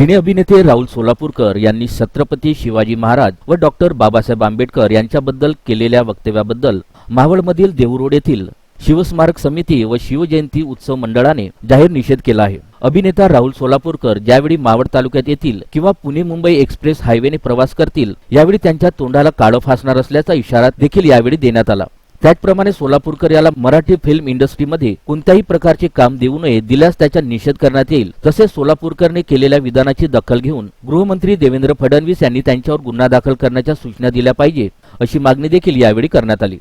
सिने अभिनेते राहुल सोलापूरकर यांनी छत्रपती शिवाजी महाराज व डॉक्टर बाबासाहेब आंबेडकर यांच्याबद्दल केलेल्या वक्तव्याबद्दल मावळमधील देऊरोड येथील शिवस्मारक समिती व शिवजयंती उत्सव मंडळाने जाहीर निषेध केला आहे. अभिनेता राहुल सोलापूरकर ज्यावेळी मावळ तालुक्यात येतील किंवा पुणे मुंबई एक्सप्रेस हायवेने प्रवास करतील यावेळी त्यांच्या तोंडाला काळं फासणार असल्याचा इशारा देखील यावेळी देण्यात आला. त्याचप्रमाणे सोलापूरकर याला मराठी फिल्म इंडस्ट्रीमध्ये कोणत्याही प्रकारचे काम देऊ नये दिल्यास त्याचा निषेध करण्यात येईल. तसेच सोलापूरकरने केलेल्या विधानाची दखल घेऊन गृहमंत्री देवेंद्र फडणवीस यांनी त्यांच्यावर गुन्हा दाखल करण्याच्या सूचना दिल्या पाहिजे अशी मागणी देखील यावेळी करण्यात आली.